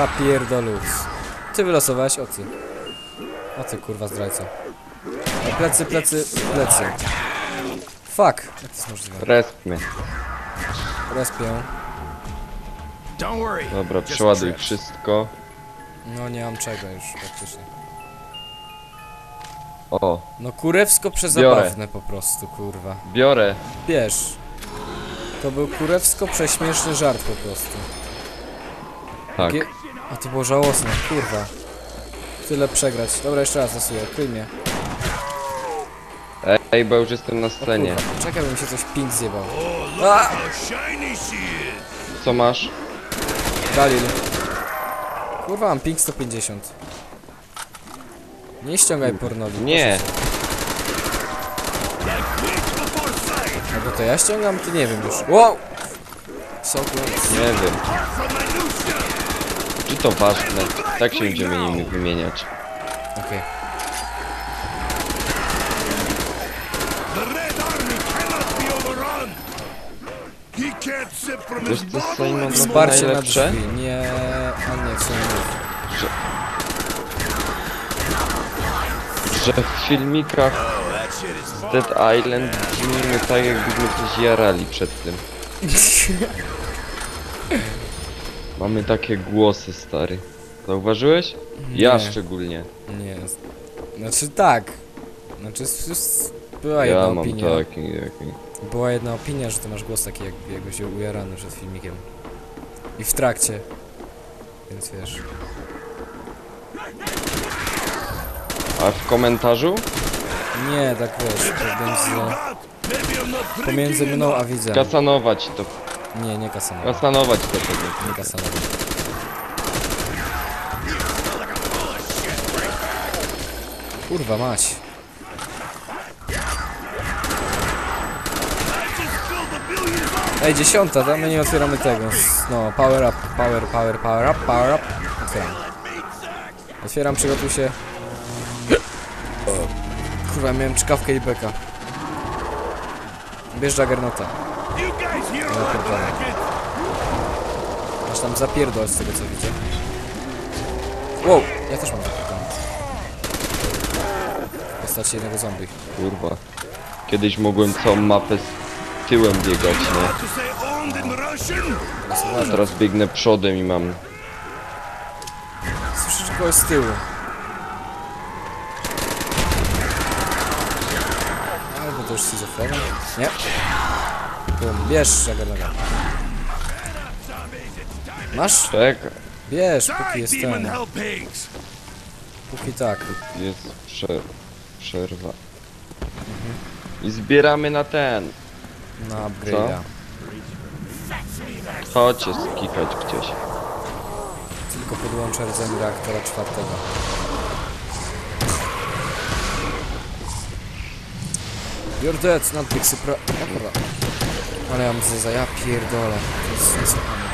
Ja pierdolus. Ty wylosowałeś ocy. Ocy kurwa zdrajco. O, plecy, plecy, plecy. Fuck. Jak to jest możliwe? Resp mnie. Respię. Don't worry. Dobra, Just przeładuj trips. wszystko. No nie mam czego już praktycznie. O, No kurewsko przezabawne po prostu, kurwa. biorę. Wiesz. To był kurewsko prześmieszny żart po prostu. Tak. Gie- A to było żałosne, kurwa. Tyle przegrać. Dobra, jeszcze raz zasuję, kryj mnie. Ej, bo już jestem na scenie. Kurwa, czekaj, by mi się coś ping zjebał. A! Co masz? Dalil. Kurwa, mam ping 150. Nie ściągaj pornoli. Nie. Sight. Albo to ja ściągam, ty nie wiem już. Wow! So close. Nie wiem. From my new shirt. Czy to ważne? Tak się będziemy nimi wymieniać. Okej. From Wiesz co, bottle Simon, Wsparcie na najlepsze? Nie... A nie, sumie nie. Że w filmikach fun. Dead Island brzmimy tak jakbyśmy coś jarali przed tym. Mamy takie głosy, stary. Zauważyłeś? Ja Nie. szczególnie. Nie. Znaczy tak. Znaczy s- s- była jedna Ja mam opinia. taki, taki. Była jedna opinia, że ty masz głos taki jak, jakbyś ujarany przed filmikiem. I w trakcie. Więc wiesz. A w komentarzu? Nie, tak wiesz, not drinking pomiędzy mną a widzem. Kasanować to. Nie, nie kasanowa. Kasanować to pewnie. Nie kasanowa. Kurwa mać. Ej, dziesiąta, tam my nie otwieramy tego. No, power up, power, power, power up, power up. Otwieram. Otwieram, przygotuj się. Kurwa, miałem czkawkę i beka. Bierz Juggernauta. You guys hear Ja that pierdolę. racket? Masz tam zapierdol z tego co widzę. Wow, ja też mam zapierdol. Postać jednego zombie. Kurwa. Kiedyś mogłem całą mapę z tyłem biegać, nie? A teraz biegnę przodem i mam... Słyszysz kogoś z tyłu. Albo to już schizofrenia? Nie. Bum, bierz Juggernauta. Masz? Czekaj. Bierz, póki jest ten. Póki tak. Jest prze... przerwa. I zbieramy na ten. Na upgrade'a. Chodźcie skikać gdzieś. Tylko podłączę rdzeń reaktora czwartego. You're dead, not big surprise. Ale ja mam za ja pierdolę. To jest niesłychane.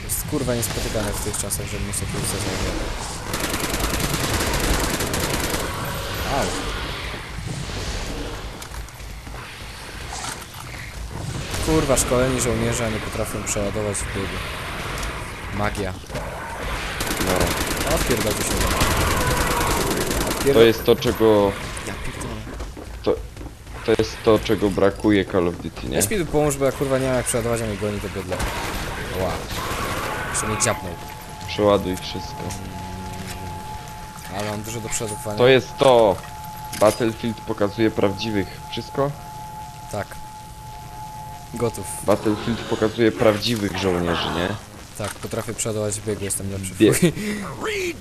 To jest kurwa niespotykane w tych czasach, żeby mieć takiego zezania. Au. Kurwa, szkoleni żołnierze nie potrafią przeładować w biegu. Magia. No. Odpierdolcie się. To Odpierdol... jest to, czego... To jest to, czego brakuje Call of Duty, nie? Weź mi tu pomóż, bo ja kurwa nie mam jak przeładować, a mnie goni to bydle. Ła. Jeszcze mnie dziapnął. Przeładuj wszystko. Ale mam dużo do przeładowania. To jest to! Battlefield pokazuje prawdziwych. Wszystko? Tak. Gotów. Battlefield pokazuje prawdziwych żołnierzy, nie? Tak, potrafię przeładować w biegu, jestem lepszy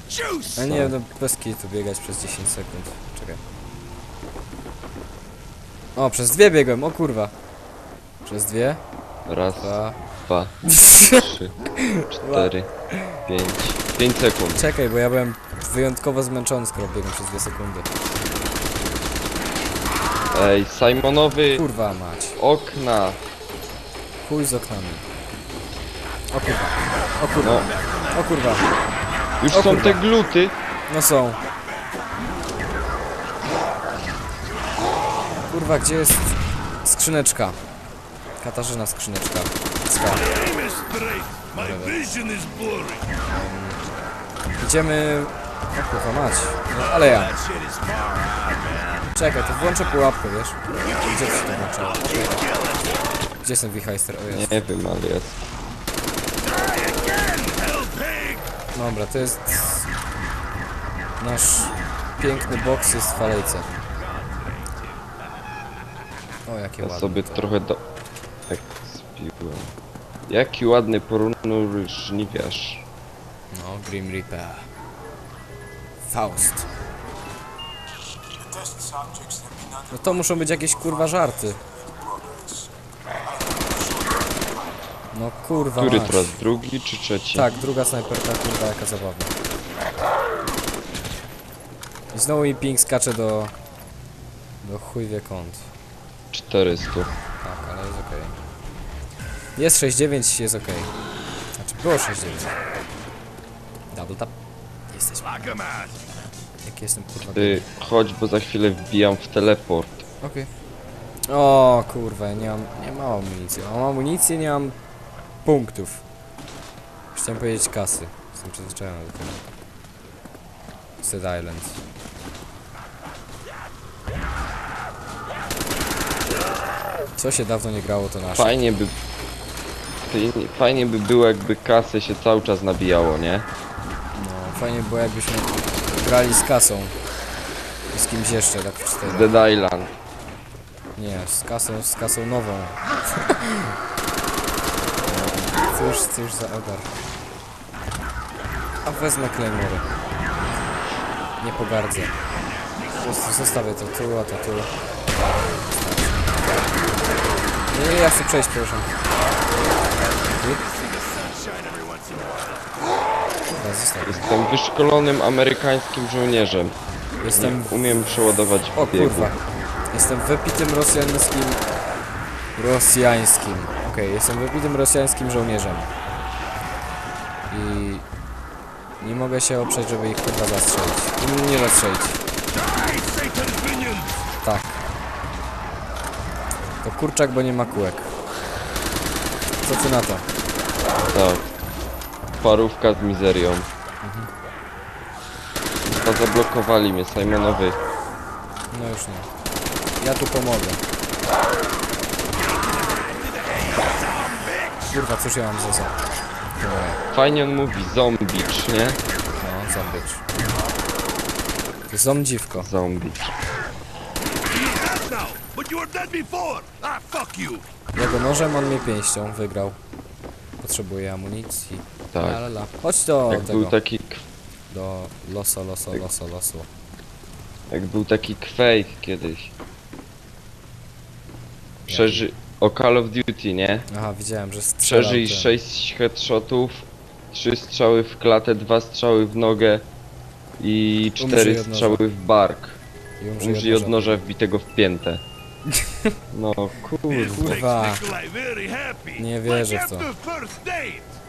juice. A nie, no bez kitu biegać przez 10 sekund. Czekaj. O, przez dwie biegłem, o kurwa. Przez dwie, Raz, dwa... dwa, trzy, cztery, pięć. Pięć sekund. Czekaj, bo ja byłem wyjątkowo zmęczony, skoro biegłem przez dwie sekundy. Ej, Simonowy Kurwa mać. okna. Chuj z oknami. O kurwa. O kurwa. No, O kurwa. już O są kurwa. te gluty. No są. Kurwa, gdzie jest skrzyneczka? Katarzyna skrzyneczka. Ska. Blurry. Idziemy... O kurwa mać. No, ale ja. Czekaj, to włączę pułapkę, wiesz? Gdzie to się to włączało? Gdzie jest ten wichajster? O jest. Nie wiem, ale jest. Dobra, to jest... Nasz piękny boks jest w falejce. O, jakie Ja ładne. sobie to. trochę do... Tak spiłem. Jaki ładny porunur żniwiarz. No, Grim Reaper. Faust. No to muszą być jakieś kurwa żarty. No kurwa Który mać. teraz? Drugi czy trzeci? Tak, druga snajperka, kurwa jaka zabawna. I znowu mi ping skacze do... Do chuj wie kąt. 400. Tak, ale jest okej. Jest 6.9, jest okej. Znaczy było 6.9. Double tap. Jesteśmy. Jak jestem kurwa. Ty, chodź, bo za chwilę wbijam w teleport. Okej. O kurwa, nie mam, nie mam amunicji. Mam amunicję, nie mam punktów. Chciałem powiedzieć kasy. Jestem przyzwyczajony do tego. Sad Island. Co się dawno nie grało, to nasze. Fajnie by... Fajnie by było, jakby kasę się cały czas nabijało, nie? No, fajnie było jakbyśmy grali z kasą. I z kimś jeszcze, tak w cztery. Dead Island. Nie, z kasą, z kasą nową. cóż, cóż za ogar. A wezmę Claymory. Nie pogardzę. Zos- Zostawię to tu, a to tu. Nie, nie, ja chcę przejść, proszę. Dobra, zostawię. Jestem wyszkolonym amerykańskim żołnierzem. Jestem Umiem przeładować O biegu. kurwa. Jestem wypitym rosjańskim... Rosjańskim. Okej, jestem wypitym rosjańskim żołnierzem. I... Nie mogę się oprzeć, żeby ich kurwa zastrzelić. I nie zastrzelić. Kurczak, bo nie ma kółek. Co ty na to? Tak. Parówka z mizerią. Chyba zablokowali mnie, Simonowy. No już nie. Ja tu pomogę. Kurwa, cóż ja mam za za... Fajnie on mówi zombicz, nie? No, zombicz. Zomdziwko. Zombicz. Dead now, but you were dead before. Ah, fuck you. Ja go nożem, on mnie pięścią. Wygrał. Potrzebuję amunicji. La, Tak. la, la. Chodź do Jak tego. był taki k- Do loso, loso, loso, loso. jak był taki Quake kiedyś. Przeży... O Call of Duty, nie? Aha, widziałem, że strzelał Przeżyj ten. 6 headshotów, 3 strzały w klatę, 2 strzały w nogę i Umrzyj 4 od noża. strzały w bark. I umrzyj od noża wbitego w piętę. No Kurwa. Nie wierzę w to.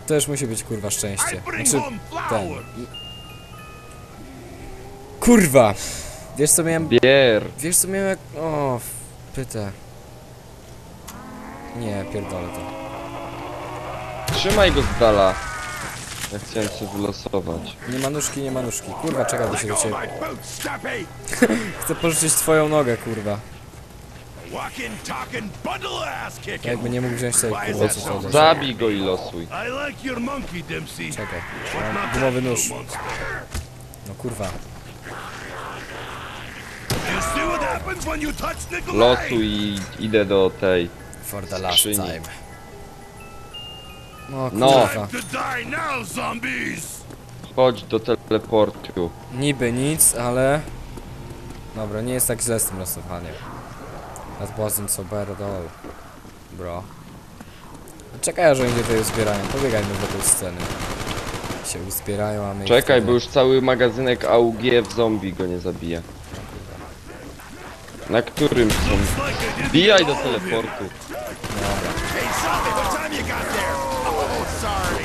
Też musi być kurwa szczęście. Znaczy, ten. Kurwa! Wiesz co miałem... Bier. Wiesz co miałem jak... O, pytę. Nie, pierdolę to. Trzymaj go z dala. Ja chciałem sobie wylosować. Nie ma nóżki, nie ma nóżki. Kurwa, czekaj, bo się do ciebie... Chcę pożyczyć twoją nogę, kurwa. Jakby nie mógł wziąć sobie kurwa co to Zabij go i losuj. I like your monkey, Dempsey. Czekaj, mam gumowy nóż. No kurwa. Losuj i idę do tej. For the last Skrzyni. time. No No. kurwa. Chodź do teleportu. Niby nic, ale... Dobra, nie jest tak źle z tym losowaniem. That wasn't so bad at all. Bro. Czekaj, aż oni tutaj uzbierają. Pobiegajmy do tej sceny. Się uzbierają, a my... ich Czekaj, wtedy- bo już cały magazynek AUG w zombie go nie zabija. Na którym są? Bijaj do teleportu. Dobra. Hey, zombie, what time you got there? Oh, sorry.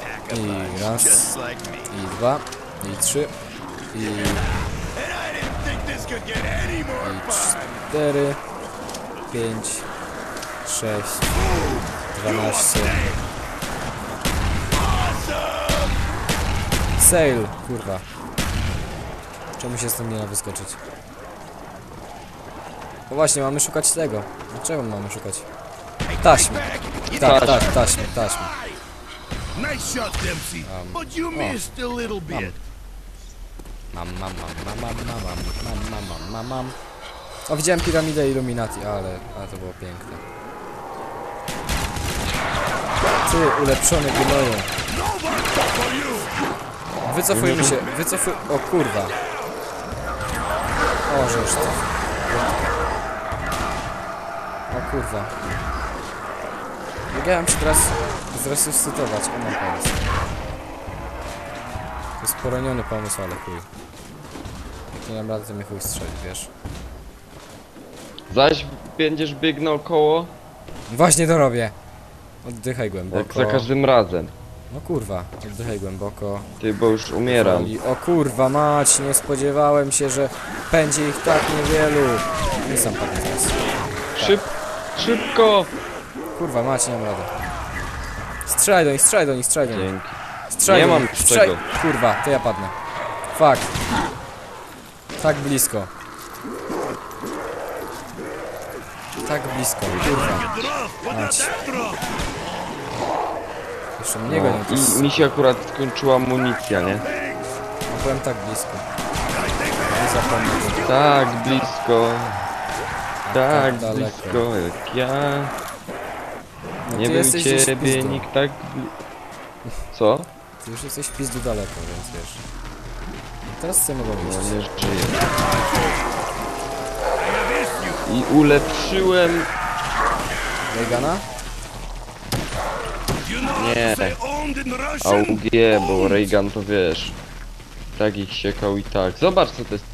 Pack a I punch, raz. just like me. I dwa. I trzy. I... I. 4, 5, 6, 12. Sail, kurwa. Czemu się stąd nie da wyskoczyć? No właśnie, mamy szukać tego. Czego mamy szukać? Taśmy. Tak, tak, taśmy, taśmy. Nice shot, Dempsey. Um, but you missed a little bit. Mam, mam, mam, mam, mam, mam, mam, mam, mam, mam, mam. O, widziałem piramidę Illuminati, ale, ale to było piękne. Ty, ulepszony gnoju. No. Wycofujmy się, wycofuj... O kurwa. O, żeż to. O kurwa. Biegałem się teraz zresuscytować, o mam pomysł. To jest poroniony pomysł, ale chuj. Jak nie dam rady, to mnie chuj strzeli, wiesz. Zaś będziesz biegnął koło, Właśnie to robię. Oddychaj jak głęboko. za każdym razem. No kurwa, oddychaj głęboko. Ty, bo już umieram. O kurwa mać, nie spodziewałem się, że będzie ich tak niewielu. Nie sam padnę teraz. Szyb, szybko! Kurwa mać, nie mam rady. Strzelaj do nich, strzelaj do nich, strzelaj do nich. Dzięki. Strzelaj Nie do mam nich, z strzelaj. czego. Kurwa, to ja padnę. Fuck. Tak blisko. Tak blisko, kurwa. Rough. Jeszcze mnie to No. I mi się akurat skończyła amunicja, nie? No, byłem tak blisko. Nie zapomnę tego. Tak blisko, tak daleko. blisko jak ja. No, Nie ty był jesteś gdzieś w ciebie pizdu. nikt tak... bli- Co? Ty już jesteś w pizdu daleko, więc wiesz. Teraz co mogą No iść? nie żyję. I ulepszyłem... Reagana? Nie. AUG, bo Reagan to wiesz. Tak ich siekał i tak. Zobacz co to jest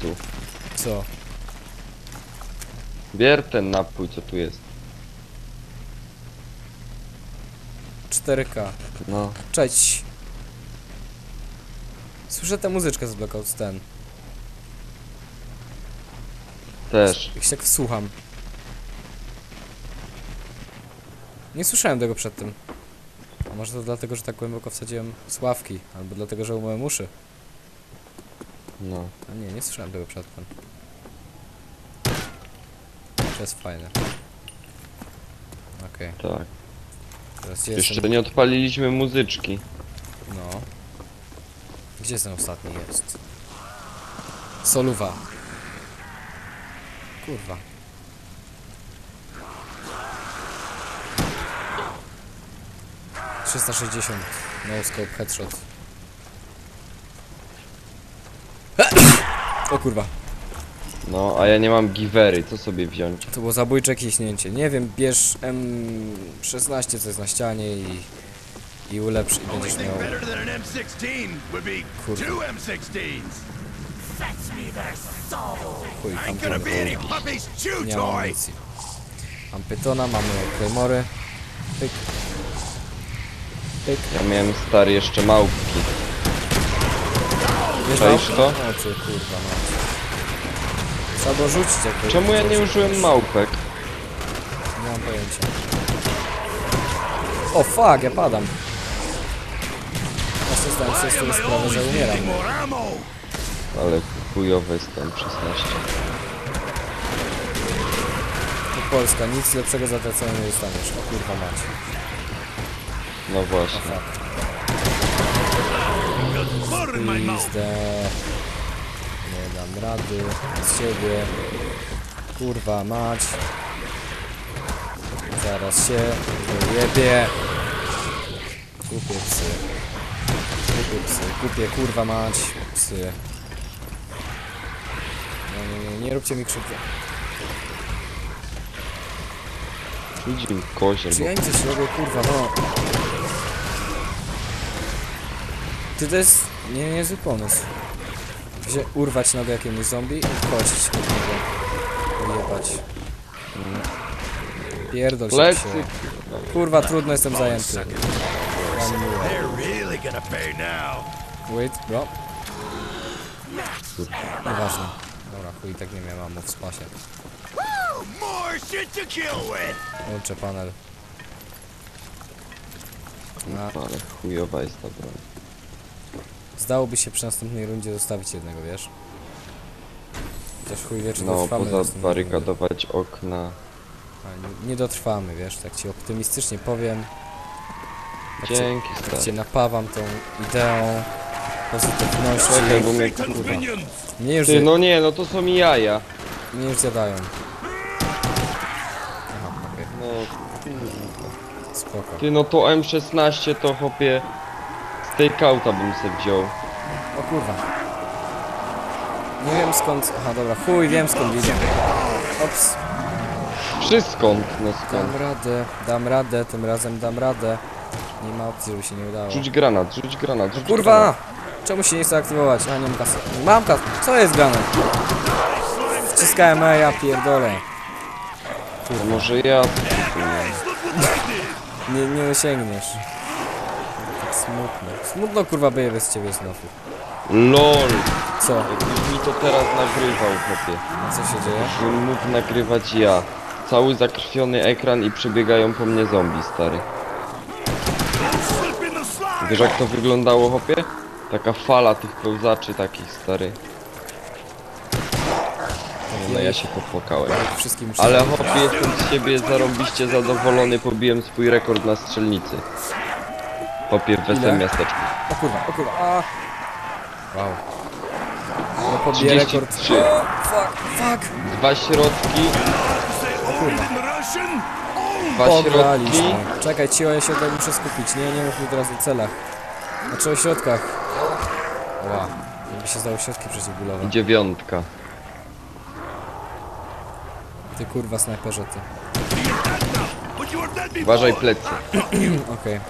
tu. Co? Bier ten napój co tu jest. 4K. No. Cześć. Słyszę tę muzyczkę z Blackout ten. Też. Jak się tak wsłucham. Nie słyszałem tego przedtem. A może to dlatego, że tak głęboko wsadziłem sławki, albo dlatego, że umyłem uszy. No. A nie, nie słyszałem tego przedtem. To jest fajne. Okej, Tak. teraz Jeszcze jestem? nie odpaliliśmy muzyczki. No. Gdzie ten ostatni? Jest. Soluwa. Kurwa. Trzysta sześćdziesiąt. No scope headshot. O kurwa. No, a ja nie mam givery, co sobie wziąć? To było zabójcze kiśnięcie. Nie wiem, bierz M16 co jest na ścianie i i ulepsz i będziesz miał... Kurde. Chuj, tam było Nie mam amunicji. Mam pytona, mamy klejmory. Pyk. Pyk. Ja miałem stary jeszcze małpki. Czaisz to? Oczy, kurwa, no. Trzeba dorzucić jakoś. Czemu ja nie użyłem małpek? Nie mam pojęcia. O fuck, ja padam. Zdałem sobie z tego sprawę, że umieram. Ale chujowe jest tam 16. To Polska, nic lepszego za te ceny nie dostaniesz. O kurwa mać. No właśnie. Pizdę. Nie dam rady. Z siebie. Kurwa mać. Zaraz się wyjebie. Kupię psy. Kupię psy. Kupię kurwa mać. Psy. Nie, nie, nie, nie róbcie mi krzywdy. Idź mi kozie, Czy bo ja im coś robię, kurwa, no. Ty to jest nie, niezły pomysł. Wzię, urwać nogę jakiemuś zombie i kość od niego. Pojebać. Pierdol się. Plecy. się. Kurwa, trudno jestem zajęty. Mówię. They're really gonna pay now. Wait, bro. Nieważne. Dobra, chuj, tak nie miałem ammo w spasie. More shit to kill with! Łączę panel. A, Ale chujowa jest ta broń. zdałoby się przy następnej rundzie zostawić jednego, wiesz? Chociaż chuj wie, czy No, dotrwamy do następnej rundy. pozabarykadować okna. A, nie, nie dotrwamy, wiesz, tak ci optymistycznie powiem. Dzięki, stary. cię napawam tą ideą pozytywności. Czekaj, bo mnie... Convenience! Mnie już, Ty, no nie, no to są mi jaja. mnie już zjadają. Aha, okej, No, spoko. ty, no to M16 to chopie... Z tej kauta bym se wziął. O kurwa. Nie wiem skąd... Aha, dobra, chuj, wiem skąd idą. Ops, Wszystko, no skąd? dam radę, dam radę, tym razem dam radę. Nie ma opcji, żeby się nie udało. Rzuć granat, rzuć granat, rzuć Kurwa! granat. Czemu się nie chce aktywować? A, nie mam kasy. Mam kasę. Co jest grane? Wciskałem E, ja pierdolę. To może ja... Nie, nie osiągniesz. Tak smutno. Smutno kurwa byje bez ciebie znowu. LOL! Co? Jakbyś mi to teraz nagrywał, chłopie. A co się dzieje? Żebym mógł nagrywać ja. Cały zakrwiony ekran i przebiegają po mnie zombie, stary. Wiesz jak to wyglądało, chłopie? Taka fala tych pełzaczy takich, stary. No ja się popłakałem. Wszystkim Ale chłopie, jestem z siebie zarąbiście zadowolony, pobiłem swój rekord na strzelnicy. Chłopie, w Ile? wesołym miasteczku. O kurwa, o kurwa, a. Wow. No pobije rekord. 33. O, fuck, fuck. Dwa środki, Say środki. Pograliśmy. Czekaj, cicho, ja się tutaj muszę skupić. Nie, nie mów mi teraz o celach. Znaczy o środkach. Ła. Jakby się zdało środki przeciwbólowe. dziewiątka. Ty kurwa snajperze ty. Uważaj plecy. Okej.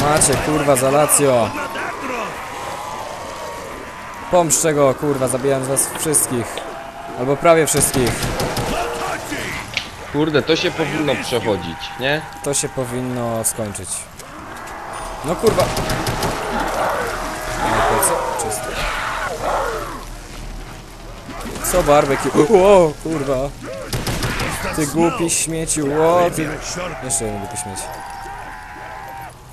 Macie kurwa za Lazio. Pomszczę go kurwa, zabijam z was wszystkich. Albo prawie wszystkich. Kurde, to się powinno przechodzić, nie? To się powinno skończyć. No kurwa. No to co? Czysto. Co barbecue? Kurwa. Ty głupi śmieciu, o ty... Jeszcze jeden głupi śmieć.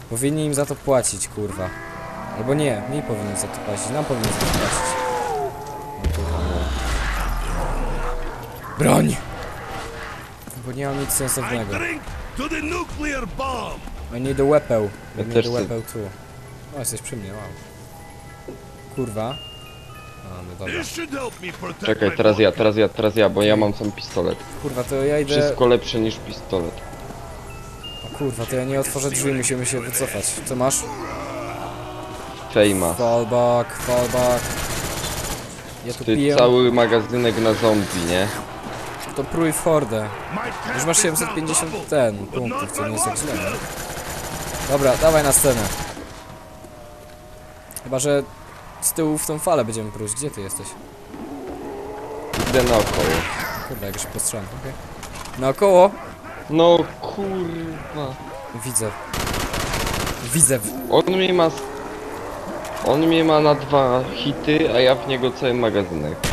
Powinni im za to płacić, kurwa. Albo nie, mi powinni za to płacić, nam powinni za to płacić. No kurwa. Broń! Bo nie mam nic I sensownego. drink to the nuclear bomb! I need a weapon. I Ja need a weapon too. O, jesteś przy mnie, wow. Kurwa. A, no dobra. This should help me protect Czekaj, teraz ja, teraz ja, teraz ja, bo ja mam sam pistolet. Kurwa, to ja idę... Wszystko lepsze niż pistolet. O kurwa, to ja nie otworzę drzwi, musimy się wycofać. Co masz? Fejma. Fallback, fallback. Ja tu Ty piję. cały magazynek na zombie, nie? To prój w hordę. Już masz cap is now 750 bubbled, ten punktów, co nie jest tak źle. Dobra, dawaj na scenę. Chyba, że z tyłu w tą falę będziemy próć. Gdzie ty jesteś? Idę naokoło. Kurwa, jak się postrzelam, okej. Naokoło? No kurwa. Widzę. Widzę. On mnie ma... On mnie ma na dwa hity, a ja w niego cały magazynek.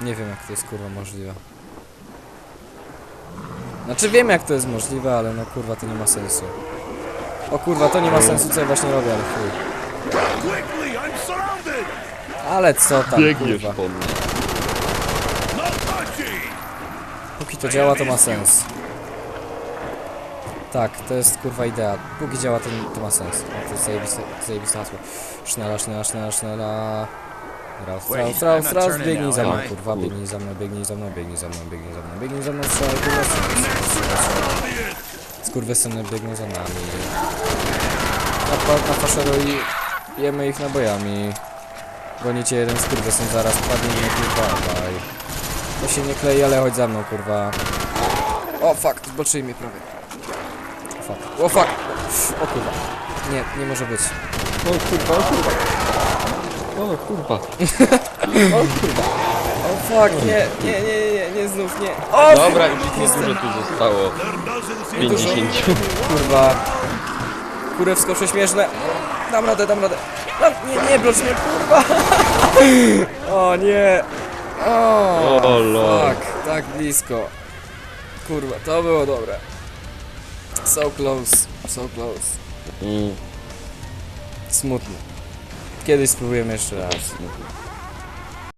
Nie wiem, jak to jest kurwa możliwe. Znaczy wiem, jak to jest możliwe, ale no kurwa, to nie ma sensu. O kurwa, to nie ma sensu, co ja właśnie robię, ale chuj. Ale co tam, Biegniesz kurwa. po mnie. Touchy! Póki to działa, to ma sens. Tak, to jest kurwa idea. Póki działa, to, to ma sens. O, to jest zajebiste, zajebiste hasło. Sznela, sznela, sznela, sznela. Raus, raus, raus, raus, biegnij za mną, kurwa, Kur- biegnij za mną, biegnij za mną, biegnij za mną, biegnij za mną, biegnij za mną, strzelaj, kurwa. Skurwysyny biegną za nami. Napad na faszero i jemy ich nabojami. Gonicie jeden skurwysyn, zaraz padnie mnie kurwa, daj. To się nie klei, ale chodź za mną, kurwa. O, fuck, zboczyli mnie prawie. O, fuck. O, fuck. O, kurwa. Nie, nie może być. O kurwa, o kurwa. O kurwa. O, fuck, nie, nie, nie, nie, nie, znów, nie. O, Dobra, już ich nie dużo tu zostało. There doesn't seem to 50. kurwa. Kurewsko prześmieszne. Dam radę, dam radę. Dam, nie, nie, blocz mnie, kurwa. O nie. O, O, lol. fuck, tak blisko. Kurwa, to było dobre. So close, so close. Mm. Smutno. Kiedyś spróbujemy jeszcze raz.